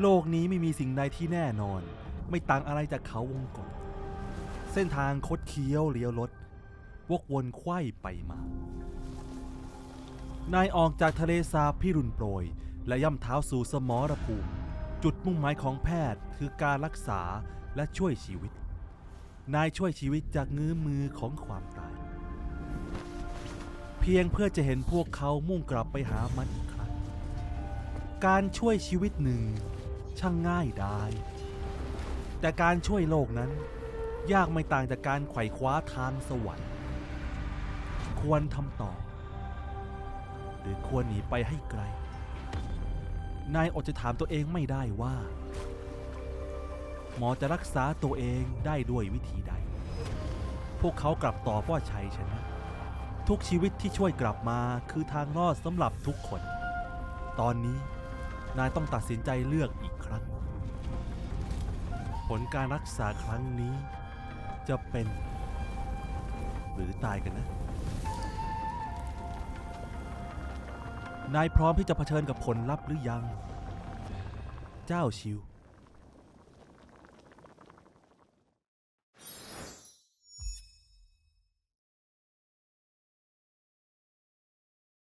โลกนี้ไม่มีสิ่งใดที่แน่นอน ไม่ต่างอะไรจากเขาวงกตเส้นทางคดเคี้ยวเลี้ยวรถวกวนไขว้ไปมา นายออกจากทะเลสาบพิรุณโปรย และย่ำเท้าสู่สมรภูมิ จุดมุ่งหมายของแพทย์คือการรักษาและช่วยชีวิต นายช่วยชีวิตจากงื้อมือของความตาย เพียงเพื่อจะเห็นพวกเขามุ่งกลับไปหามันอีกครั้ง การช่วยชีวิตหนึ่ง ช่างง่ายได้แต่การช่วยโลกนั้น ยากไม่ต่างจากการไขว่คว้าทางสวรรค์ ควรทำต่อ หรือควรหนีไปให้ไกล นายอดจะถามตัวเองไม่ได้ว่า หมอจะรักษาตัวเองได้ด้วยวิธีใด พวกเขากลับตอบว่าชัยชนะ ทุกชีวิตที่ช่วยกลับมาคือทางรอดสำหรับทุกคน ตอนนี้ นายต้องตัดสินใจเลือกอีกครั้ง ผลการรักษาครั้งนี้ จะเป็น หรือตายกันนะ นายพร้อมที่จะเผชิญกับผลลัพธ์หรือยัง เจ้าชิว